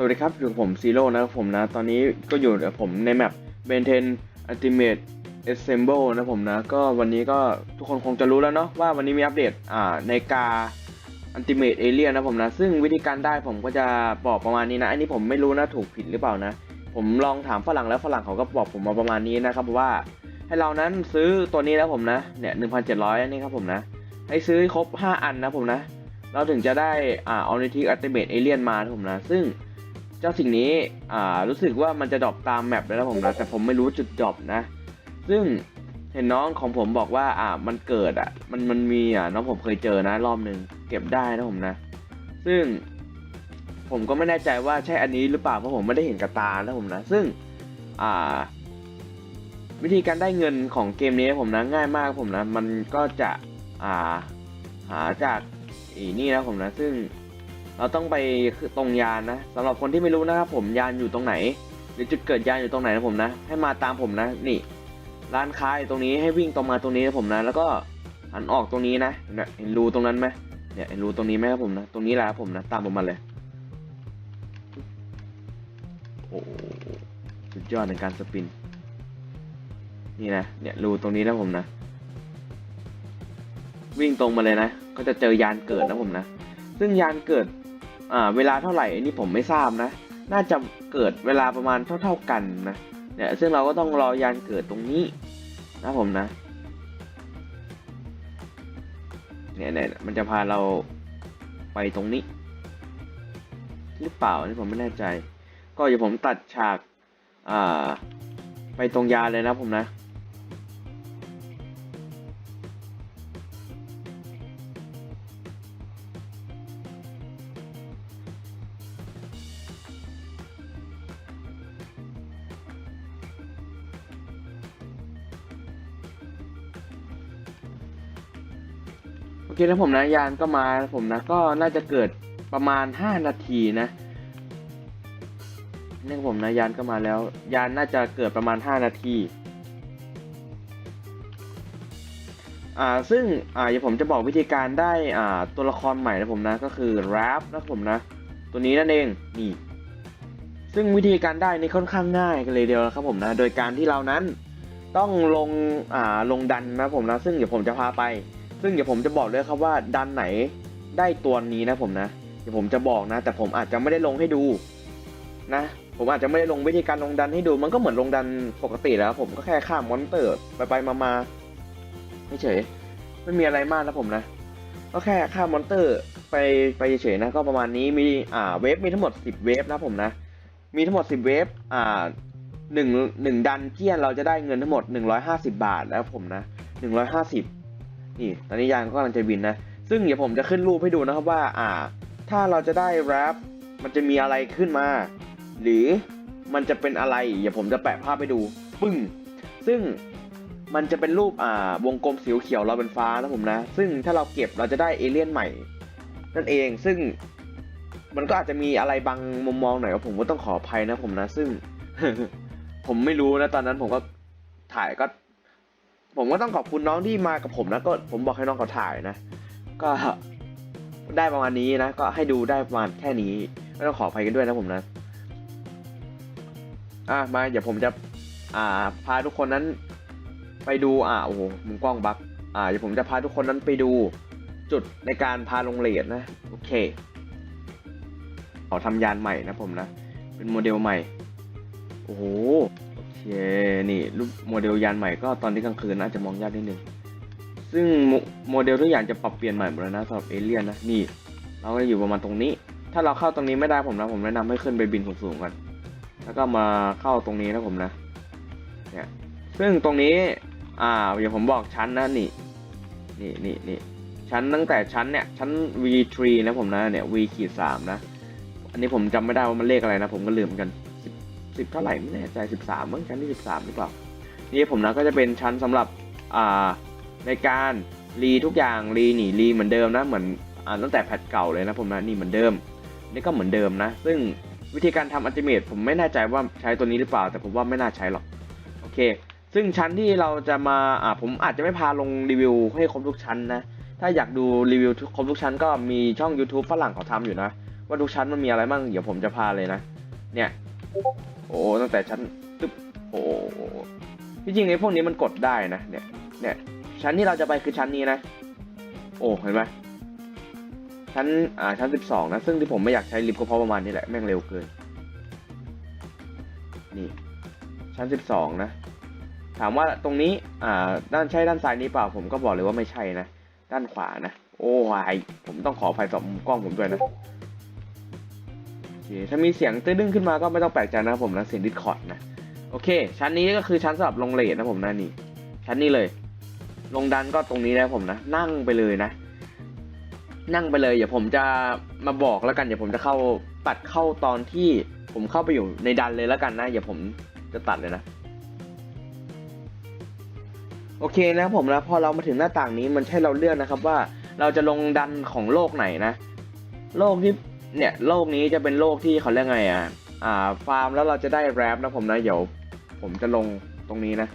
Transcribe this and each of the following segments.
สวัสดีครับ อยู่ผมซีโร่นะครับผมนะ ตอนนี้ก็อยู่กับผมในแมป b e n t e n Ultimate Assemble นะผมนะ ก็วันนี้ก็ทุกคนคงจะรู้แล้วเนาะว่าวันนี้มีอัปเดตอ่าในกา Ultimate Alien นะผมนะ ซึ่งวิธีการได้ผมก็จะบอกประมาณนี้นะ อันนี้ผมไม่รู้นะถูกผิดหรือเปล่านะ ผมลองถามฝรั่งแล้วฝรั่งเขาก็บอกผมมาประมาณนี้นะครับว่าให้เรานั้นซื้อตัวนี้แล้วผมนะเนี่ย1,700นี่ครับผมนะ ให้ซื้อครบ5อันนะผมนะ เราถึงจะได้อ่า Omnitic Ultimate Alien มานะผมนะ ซึ่ง เจ้าสิ่งนี้อ่ารู้สึกว่ามันจะดรอปตามแมปแล้วนะผมนะแต่ผมไม่รู้จุดดรอปนะ ซึ่งเห็นน้องของผมบอกว่าอ่ามันเกิดอะมันมันมีอะน้องผมเคยเจอนะ รอบหนึ่งเก็บได้นะผมนะ ซึ่ง ผมก็ไม่แน่ใจว่าใช่อันนี้หรือเปล่าเพราะผมไม่ได้เห็นกับตานะผมนะ ซึ่งอ่า วิธีการได้เงินของเกมนี้ผมนะง่ายมากผมนะ มันก็จะอ่าหาจากอีนี่นะผมนะ ซึ่ง เราต้องไปตรงยานนะสำหรับคนที่ไม่รู้นะครับผมยานอยู่ตรงไหน หรือจุดเกิดยานอยู่ตรงไหนนะผมนะ ให้มาตามผมนะ นี่ ร้านค้าอยู่ตรงนี้ให้วิ่งตรงมาตรงนี้นะผมนะ แล้วก็หันออกตรงนี้นะเนี่ยเห็นรูตรงนั้นไหมเนี่ยเห็นรูตรงนี้ไหมครับผมนะ ตรงนี้แหละครับผมนะ ตามผมมาเลยโอ้สุดยอดในการสปิน นี่นะเนี่ยรูตรงนี้นะผมนะ วิ่งตรงมาเลยนะ ก็จะเจอยานเกิดนะผมนะ ซึ่งยานเกิด อ่าเวลาเท่าไหร่อันนี้ผมไม่ทราบนะ น่าจะเกิดเวลาประมาณเท่า ๆกันนะเนี่ยซึ่งเราก็ต้องรอยานเกิดตรงนี้นะผมนะเนี่ยเนี่ยมันจะพาเราไปตรงนี้ หรือเปล่าอันนี่ผมไม่แน่ใจ ก็เดี๋ยวผมตัดฉากอ่าไปตรงยานเลยนะผมนะ เคนะผมนะยานก็มาผมนะก็น่าจะเกิดประมาณ 5 นาทีนะนี่ผมนะยานก็มาแล้ว ยานน่าจะเกิดประมาณ 5 นาทีอ่าซึ่งอ่าเดี๋ยวผมจะบอกวิธีการได้อ่าตัวละครใหม่นะผมนะก็คือแรปนะผมนะ ตัวนี้นั่นเองนี่ซึ่งวิธีการได้นี่ค่อนข้างง่ายกันเลยเดียวครับผมนะ โดยการที่เรานั้นต้องลงอ่าลงดันนะผมนะ ซึ่งเดี๋ยวผมจะพาไป ซึ่งเดี๋ยวผมจะบอกด้วยครับว่าดันไหนได้ตัวนี้นะผมนะ เดี๋ยวผมจะบอกนะ แต่ผมอาจจะไม่ได้ลงให้ดูนะ ผมอาจจะไม่ได้ลงวิธีการลงดันให้ดู มันก็เหมือนลงดันปกติแล้ว ผมก็แค่ข้ามมอนเตอร์ไปไปมามาไม่เฉย ไม่มีอะไรมากนะผมนะ ก็แค่ข้ามมอนเตอร์ไปไปเฉยนะก็ประมาณนี้มีอ่าเวฟมีทั้งหมด 10 เวฟนะผมนะ มีทั้งหมด 10 เวฟอ่าหนึ่งหนึ่งดันเจียนเราจะได้เงินทั้งหมด 150 บาทแล้วผมนะ 150 นี่ตอนนี้ยานก็กำลังจะบินนะ ซึ่งเดี๋ยวผมจะขึ้นรูปให้ดูนะครับว่า อ่า ถ้าเราจะได้แรปมันจะมีอะไรขึ้นมา หรือมันจะเป็นอะไร เดี๋ยวผมจะแปะภาพให้ดู ปึ้ง ซึ่งมันจะเป็นรูปอ่าวงกลมสีเขียวเราเป็นฟ้านะผมนะ ซึ่งถ้าเราเก็บเราจะได้เอเลี่ยนใหม่ นั่นเอง ซึ่งมันก็อาจจะมีอะไรบางมุมมองหน่อยผมก็ต้องขออภัยนะผมนะ ซึ่ง ผมไม่รู้นะตอนนั้นผมก็ถ่ายก็ ผมก็ต้องขอบคุณน้องที่มากับผมนะก็ผมบอกให้น้องเขาถ่ายนะ ก็ได้ประมาณนี้นะ ก็ให้ดูได้ประมาณแค่นี้ไม่ต้องขออภัยกันด้วยนะผมนะ อะมาเดี๋ยวผมจะ อ่า พาทุกคนนั้น ไปดูอ่าโอ้โหมุมกล้องบักอ่าเดี๋ยวผมจะพาทุกคนนั้นไปดูจุดในการพาลงเลดนะโอเคขอทำยานใหม่นะผมนะ เป็นโมเดลใหม่ โอ้โห เค นี่รูปโมเดลยานใหม่ก็ตอนนี้กลางคืนนะอาจจะมองยากนิดนึง ซึ่งโมเดลทุกอย่างจะปรับเปลี่ยนใหม่หมดแล้วนะสำหรับเอเลี่ยนนะ นี่ เราก็อยู่ประมาณตรงนี้ ถ้าเราเข้าตรงนี้ไม่ได้ผมนะ ผมแนะนำให้ขึ้นไปบินสูงๆก่อน แล้วก็มาเข้าตรงนี้นะผมนะ เนี่ย ซึ่งตรงนี้ อ่าอย่างผมบอกชั้นนะนี่ นี่นี่นี่ชั้นตั้งแต่ชั้นเนี่ย ชั้น V3 นะผมนะ เนี่ย V ขีดสามนะ อันนี้ผมจำไม่ได้ว่ามันเลขอะไรนะ ผมก็ลืมเหมือนกัน สิบเท่าไหร่ไม่แน่ใจสิบสามเมั้งชั้นที่สิบสามหรือเปล่านี่ผมนะก็จะเป็นชั้นสำหรับอ่าในการรีทุกอย่างรีหนีรีเหมือนเดิมนะเหมือนอ่าตั้งแต่แพทเก่าเลยนะผมนะนี่เหมือนเดิม นี่ก็เหมือนเดิมนะ ซึ่งวิธีการทำอัลติเมทผมไม่แน่ใจว่าใช้ตัวนี้หรือเปล่า แต่ผมว่าไม่น่าใช้หรอกโอเค ซึ่งชั้นที่เราจะมาอ่าผมอาจจะไม่พาลงรีวิวให้ครบทุกชั้นนะถ้าอยากดูรีวิวครบทุกชั้นก็มีช่อง YouTube ฝรั่งเขาทำอยู่นะ ว่าทุกชั้นมันมีอะไรบ้างเดี๋ยวผมจะพาเลยนะ เนี่ย โอ้ตั้งแต่ชั้นตึ๊บโอ้ที่จริงไอ้พวกนี้มันกดได้นะเนี่ยเนี่ยชั้นที่เราจะไปคือชั้นนี้นะ โอ้เห็นไหมชั้นอ่าชั้นสิบสองนะ ซึ่งที่ผมไม่อยากใช้ลิฟต์ก็เพราะประมาณนี้แหละแม่งเร็วเกิน นี่ ชั้นสิบสองนะ ถามว่าตรงนี้อ่าด้านใช่ด้านซ้ายนี้เปล่า ผมก็บอกเลยว่าไม่ใช่นะ ด้านขวานะ โอ้ยผมต้องขออภัยต่อมุมกล้องผมด้วยนะ เคถ้ามีเสียงตื้อดึงขึ้นมาก็ไม่ต้องแปลกใจนะครับผมนะเสียงดิสคอร์ดนะโอเค ชั้นนี้ก็คือชั้นสำหรับลงเลทนะผมนะนี่ ชั้นนี้เลย ลงดันก็ตรงนี้นะผมนะ นั่งไปเลยนะ นั่งไปเลยเดี๋ยวผมจะมาบอกแล้วกันเดี๋ยวผมจะเข้าตัดเข้าตอนที่ผมเข้าไปอยู่ในดันเลยแล้วกันนะเดี๋ยวผมจะตัดเลยนะโอเคนะครับผมนะพอเรามาถึงหน้าต่างนี้มันใช่เราเลือกนะครับว่าเราจะลงดันของโลกไหนนะ โลกที่ เนี่ยโลกนี้จะเป็นโลกที่เขาเรียกไงอะอ่าฟาร์มแล้วเราจะได้แรปนะผมนะเดี๋ยวผมจะลงตรงนี้นะ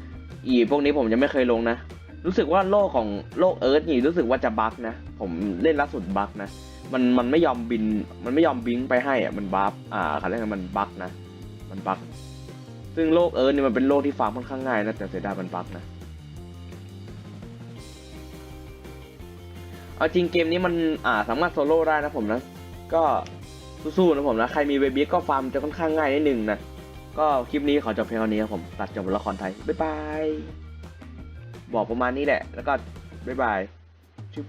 อีพวกนี้ผมยังไม่เคยลงนะ รู้สึกว่าโลกของโลกเอิร์ธนี่รู้สึกว่าจะบั๊กนะ ผมเล่นล่าสุดบั๊กนะ มันมันไม่ยอมบิน มันไม่ยอมบิงไปให้อะมันบัฟอ่าเขาเรียกว่ามันบั๊กนะ มันบั๊กซึ่งโลกเอิร์ธนี่มันเป็นโลกที่ฟาร์มค่อนข้างง่ายนะแต่เสียดายมันบั๊กนะเอาจริงเกมนี้มันอ่าสามารถโซโล่ได้นะผมนะ ก็สู้ๆนะผมนะ ใครมีเบบี้ก็ฟาร์มจะค่อนข้างง่ายนิดนึงนะ ก็คลิปนี้ขอจบเพียงเท่านี้ครับผม ตัดจบละครไทย บ๊ายบาย บอกประมาณนี้แหละ แล้วก็บ๊ายบายชิบ